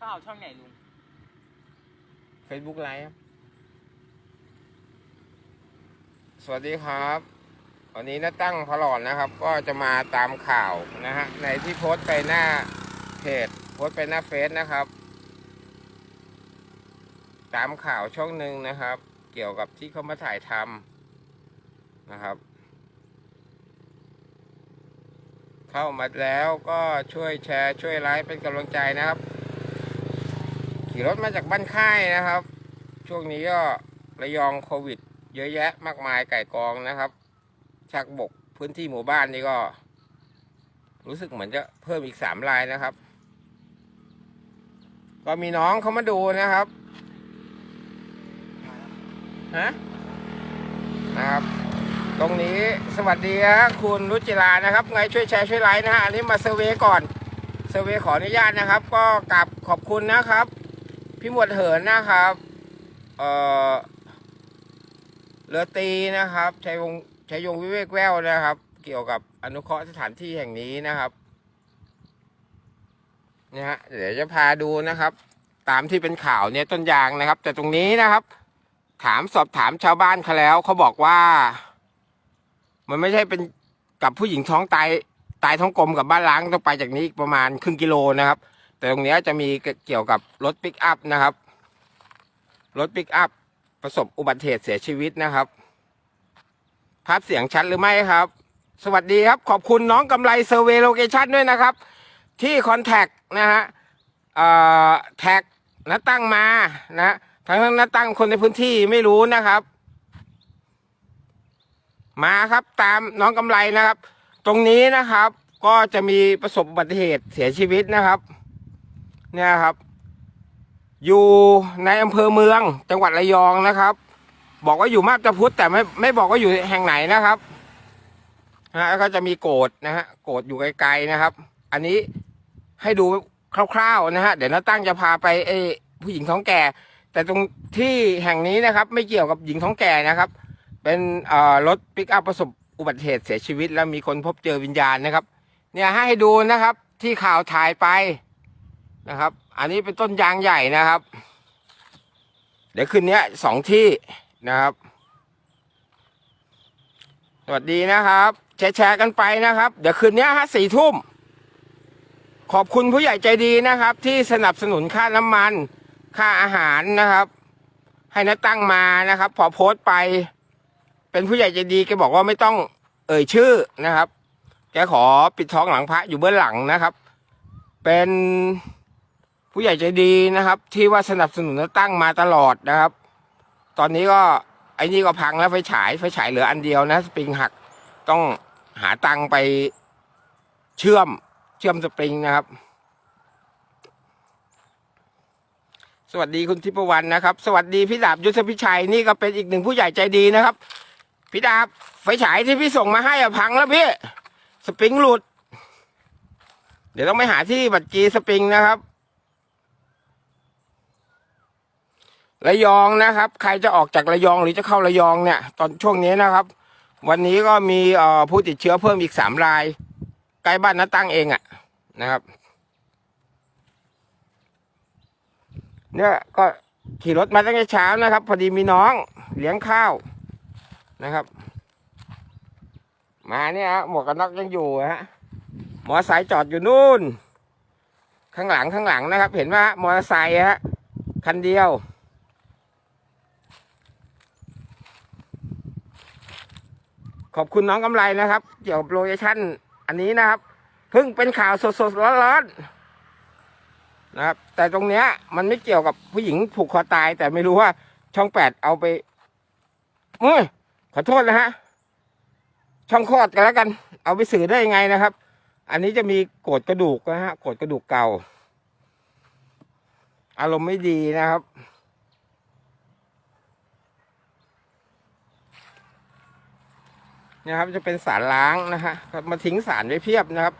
ข้าวช่องไหนลุง Facebook ไลฟ์สวัสดีครับ วันนี้น้าตั้งพลอนนะครับ ก็จะมาตามข่าวนะฮะในที่โพสต์ไปหน้าเพจโพสต์ไปหน้าเฟซนะครับ ตามข่าวช่องหนึ่งนะครับ เกี่ยวกับที่เขามาถ่ายทำนะครับ เข้ามาแล้วก็ช่วยแชร์ช่วยไลค์เป็นกำลังใจนะครับ ขี่รถมาจากบ้านค่ายนะครับ ช่วงนี้ก็ระยองโควิด เยอะแยะมากมายไก่กองนะครับ ชักบกพื้นที่หมู่บ้านนี่ก็ รู้สึกเหมือนจะเพิ่มอีกสามรายนะครับ ก็มีน้องเขามาดูนะครับฮะนะครับ ตรงนี้สวัสดีฮะคุณรุจิรานะครับ ไงช่วยแชร์ช่วยไลค์นะฮะอันนี้มาเซอร์เวยก่อนเซอร์เวยขออนุญาตนะครับ ก็กราบขอบคุณนะครับ พี่หมวดเหินนะครับเอ่อเรือตีนะครับชัยวงชัยยงวิเวกแววนะครับ เกี่ยวกับอนุเคราะห์สถานที่แห่งนี้นะครับเนี่ยฮะเดี๋ยวจะพาดูนะครับ ตามที่เป็นข่าวเนี่ยต้นยางนะครับ แต่ตรงนี้นะครับ ถามสอบถามชาวบ้านเขาแล้วเขาบอกว่า มันไม่ใช่เป็นกับผู้หญิงท้องตายตายท้องกลมกับบ้านล้างต้องไปจากนี้อีกประมาณครึ่งกิโลนะครับ แต่ตรงนี้จะมีเกี่ยวกับรถปิกอัพนะครับ รถปิกอัพประสบอุบัติเหตุเสียชีวิตนะครับภาพเสียงชัดหรือไม่ครับ สวัสดีครับ ขอบคุณน้องกำไรเซอร์เวย์โลเคชันด้วยนะครับ ที่คอนแทคนะฮะแท็กนัตั้งมานะทั้งทั้งนัตั้งคนในพื้นที่ไม่รู้นะครับ มาครับตามน้องกำไรนะครับ ตรงนี้นะครับ ก็จะมีประสบอุบัติเหตุเสียชีวิตนะครับ เนี่ยครับ อยู่ในอำเภอเมือง จังหวัดระยองนะครับ บอกว่าอยู่มาบตาพุธแต่ไม่ไม่บอกว่าอยู่แห่งไหนนะครับนะฮะแล้วก็จะมีโกดนะฮะโกดอยู่ไกลๆนะครับ อันนี้ให้ดูคร่าวๆนะฮะเดี๋ยวน้าตั้งจะพาไปเอ้ผู้หญิงท้องแก่ แต่ตรงที่แห่งนี้นะครับ ไม่เกี่ยวกับหญิงท้องแก่นะครับ เป็นเอ่อรถปิกอัพประสบอุบัติเหตุเสียชีวิต แล้วมีคนพบเจอวิญญาณนะครับ เนี่ยให้ดูนะครับที่ข่าวถ่ายไป นะครับ อันนี้เป็นต้นยางใหญ่นะครับ เดี๋ยวคืนนี้สองที่นะครับ สวัสดีนะครับแชร์แชร์กันไปนะครับ เดี๋ยวคืนนี้ฮะสี่ทุ่ม ขอบคุณผู้ใหญ่ใจดีนะครับ ที่สนับสนุนค่าน้ำมัน ค่าอาหารนะครับ ให้นัดตั้งมานะครับ พอโพสต์ไป เป็นผู้ใหญ่ใจดีแกบอกว่าไม่ต้องเอ่ยชื่อนะครับ แกขอปิดท้องหลังพระอยู่เบื้องหลังนะครับ เป็น ผู้ใหญ่ใจดีนะครับ ที่ว่าสนับสนุนและตั้งมาตลอดนะครับ ตอนนี้ก็ไอ้นี่ก็พังแล้วไฟฉายไฟฉายเหลืออันเดียวนะ สปริงหักต้องหาตังค์ไปเชื่อมเชื่อมสปริงนะครับ สวัสดีคุณทิพวรรณนะครับ สวัสดีพี่ดาบยุทธพิชัยนี่ก็เป็นอีกหนึ่งผู้ใหญ่ใจดีนะครับพี่ดาบไฟฉายที่พี่ส่งมาให้อะพังแล้วพี่สปริงหลุด เดี๋ยวต้องไปหาที่บัตรจีสปริงนะครับ ระยองนะครับ ใครจะออกจากระยองหรือจะเข้าระยองเนี่ย ตอนช่วงนี้นะครับ วันนี้ก็มีผู้ติดเชื้อเพิ่มอีกสามราย ใกล้บ้านน้าตั้งเองอะนะครับ เนี่ยก็ขี่รถมาตั้งแต่เช้านะครับ พอดีมีน้องเลี้ยงข้าวนะครับ มาเนี่ยฮะหมวกกันน็อกยังอยู่ฮะมอเตอร์ไซค์จอดอยู่นู่น ข้างหลังข้างหลังนะครับ เห็นว่ามอเตอร์ไซค์ฮะคันเดียว ขอบคุณน้องกำไรนะครับ เกี่ยวกับโลเคชั่นอันนี้นะครับเพิ่งเป็นข่าวสดๆร้อนๆนะครับ แต่ตรงเนี้ย มันไม่เกี่ยวกับผู้หญิงผูกคอตาย แต่ไม่รู้ว่าช่องแปดเอาไปเอ้ยขอโทษนะฮะ ช่องคลอดกันแล้วกัน เอาไปสื่อได้ยังไงนะครับ อันนี้จะมีโกดกระดูกนะฮะโกดกระดูกเก่า อารมณ์ไม่ดีนะครับ นะครับ จะเป็นสารล้างนะฮะมาทิ้งสารไว้เพียบนะครับ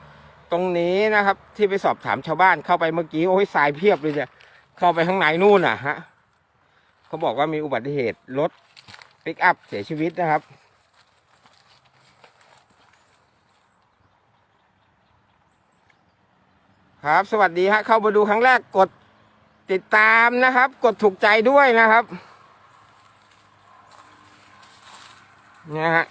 ตรงนี้นะครับที่ไปสอบถามชาวบ้านเข้าไปเมื่อกี้โอ้ยทรายเพียบเลยเนี่ยเข้าไปข้างในนู่นอะฮะเขาบอกว่ามีอุบัติเหตุรถปิกอัพเสียชีวิตนะครับครับ สวัสดีฮะ เข้ามาดูครั้งแรกกดติดตามนะครับ กดถูกใจด้วยนะครับ เนะฮะ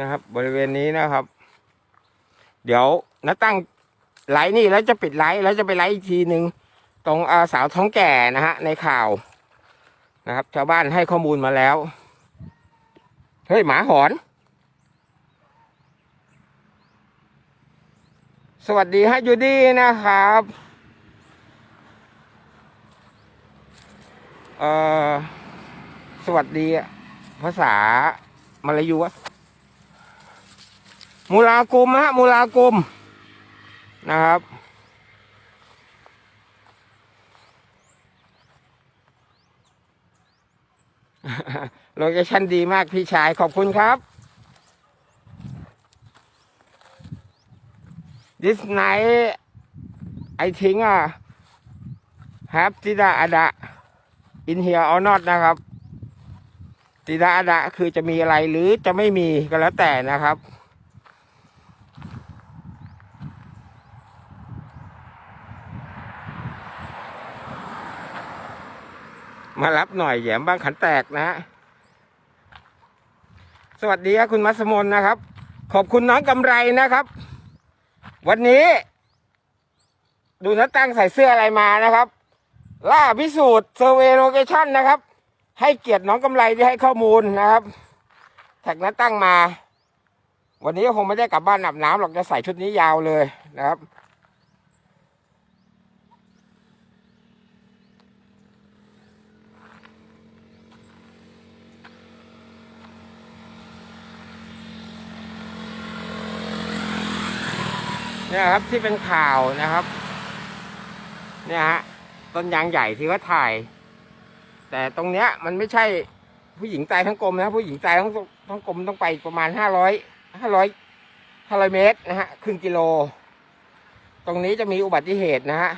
นะครับ บริเวณนี้นะครับ เดี๋ยวน้าตั้งไลฟ์นี่แล้วจะปิดไลฟ์แล้วจะไปไลฟ์อีกทีหนึ่งตรงอาสาวท้องแก่นะฮะในข่าวนะครับ ชาวบ้านให้ข้อมูลมาแล้วเฮ้ยหมาหอน สวัสดีฮะยูดี้นะครับเอ่อสวัสดีภาษามาลายูวะ มูลากุมฮะมูลากุมนะครับ โลเคชั่นดีมากพี่ชายขอบคุณครับ This night I think uh, have Tida Ada in here or not นะครับติดาอดะคือจะมีอะไรหรือจะไม่มีก็แล้วแต่นะครับ มารับหน่อยแหยมบ้างขันแตกนะฮะสวัสดีครับคุณมัสมนนะครับ ขอบคุณน้องกำไรนะครับ วันนี้ ดูนะตั้งใส่เสื้ออะไรมานะครับ ล่าพิสูจน์เซอร์เวโลเคชั่นนะครับ ให้เกียรติน้องกำไรที่ให้ข้อมูลนะครับแท็กนั้นตั้งมา วันนี้คงไม่ได้กลับบ้านอาบน้ำหรอกจะใส่ชุดนี้ยาวเลยนะครับ เนี่ยครับที่เป็นข่าวนะครับ เนี่ยฮะต้นยางใหญ่ที่เขาถ่าย แต่ตรงเนี้ยมันไม่ใช่ผู้หญิงตายทั้งกลมนะผู้หญิงตายทั้งทั้งกลมต้องไปประมาณห้าร้อยห้าร้อยห้าร้อยเมตรนะฮะครึ่งกิโล ตรงนี้จะมีอุบัติเหตุนะฮะ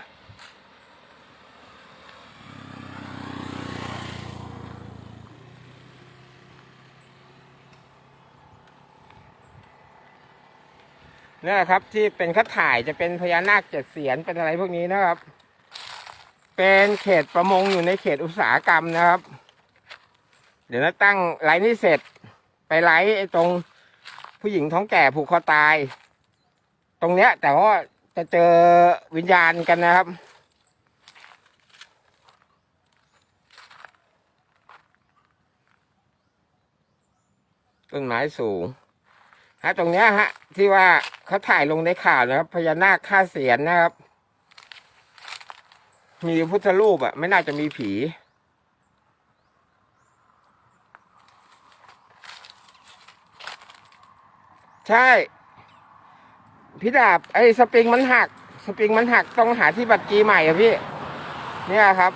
นี่ยครับที่เป็นคัดถ่ายจะเป็นพญานาคเจ็ดเสียนเป็นอะไรพวกนี้นะครับ เป็นเขตประมงอยู่ในเขตอุตสาหกรรมนะครับ เดี๋ยวนะตั้งไลน์นี่เสร็จ ไปไลน์ไอ้ตรงผู้หญิงท้องแก่ผูกคอตาย ตรงเนี้ย แต่ว่าจะเจอวิญญาณกันนะครับต้นไม้สูง ฮะตรงเนี้ยฮะ ที่ว่าเขาถ่ายลงในข่าวนะครับพญานาคฆ่าเสียนนะครับ มีพุทธรูปอะไม่น่าจะมีผี ใช่พี่ดาบไอ้สปริงมันหัก สปริงมันหักต้องหาที่บัตรจีใหม่อะพี่ เนี่ยครับ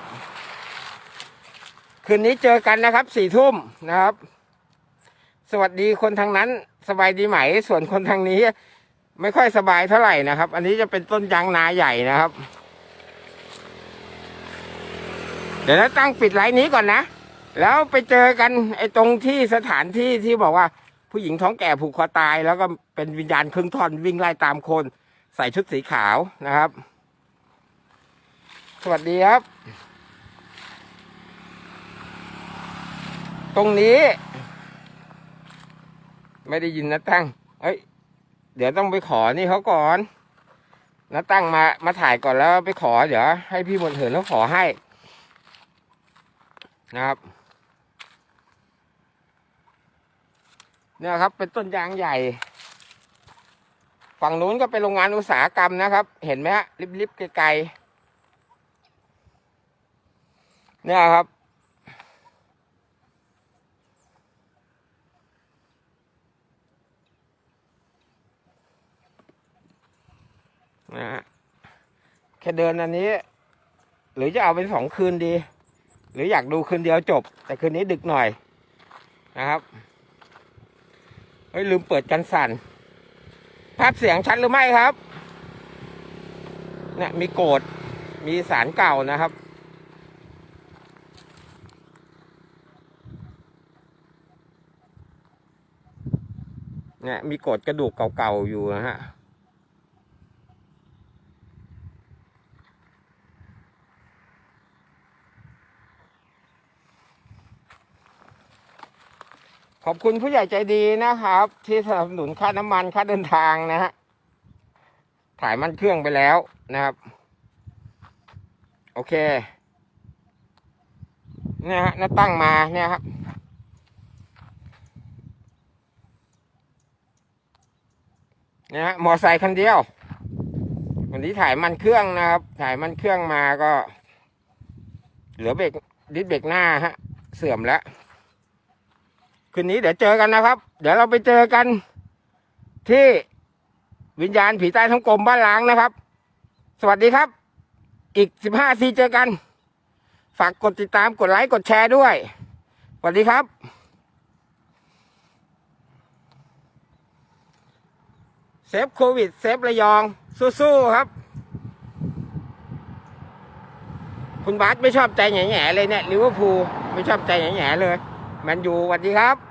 คืนนี้เจอกันนะครับสี่ทุ่มนะครับ สวัสดีคนทางนั้น สบายดีไหม ส่วนคนทางนี้ ไม่ค่อยสบายเท่าไหร่นะครับ อันนี้จะเป็นต้นยางนาใหญ่นะครับ เดี๋ยวนะตั้งปิดไลน์นี้ก่อนนะ แล้วไปเจอกันไอ้ตรงที่สถานที่ที่บอกว่าผู้หญิงท้องแก่ผูกคอตาย แล้วก็เป็นวิญญาณครึ่งท่อนวิ่งไล่ตามคน ใส่ชุดสีขาวนะครับ สวัสดีครับ ตรงนี้ ไม่ได้ยินนะตั้ง เอ้ย เดี๋ยวต้องไปขอนี่เขาก่อนนะตั้งมา มาถ่ายก่อนแล้วไปขอ เดี๋ยวให้พี่มนเหินเขาขอให้ นะครับ เนี่ยครับ เป็นต้นยางใหญ่ ฝั่งนู้นก็เป็นโรงงานอุตสาหกรรมนะครับ เห็นไหมฮะริบๆไกลๆเนี่ยครับ นะฮะแค่เดินอันนี้ หรือจะเอาเป็นสองคืนดี หรืออยากดูคืนเดียวจบ แต่คืนนี้ดึกหน่อยนะครับเฮ้ยลืมเปิดกันสั่นภาพเสียงชัดหรือไม่ครับ เนี่ยมีโกดมีสารเก่านะครับ เนี่ยมีโกดกระดูกเก่าๆอยู่นะฮะ อบคุณผู้ใหญ่ใจดีนะครับ ที่สนับสนุนค่าน้ำมันค่าเดินทางนะฮะถ่ายมันเครื่องไปแล้วนะครับ โอเคเนี่ยฮะน้าตั้งมาเนี่ยครับเนะฮะมอไซค์คันเดียว วันนี้ถ่ายมันเครื่องนะครับ ถ่ายมันเครื่องมาก็ เหลือเบรกดิสเบรกหน้าฮะ เสื่อมแล้ว คืนนี้เดี๋ยวเจอกันนะครับ เดี๋ยวเราไปเจอกัน ที่วิญญาณผีใต้ท้องกลมบ้านล้างนะครับ สวัสดีครับ อีกสิบห้าทีเจอกัน ฝากกดติดตามกดไลค์กดแชร์ด้วย สวัสดีครับเซฟโควิดเซฟระยอง สู้ๆครับ คุณบาสไม่ชอบใจแหง่ๆเลยเนี่ยลิเวอร์พูลไม่ชอบใจแหง่ๆเลยแมนยูสวัสดีครับ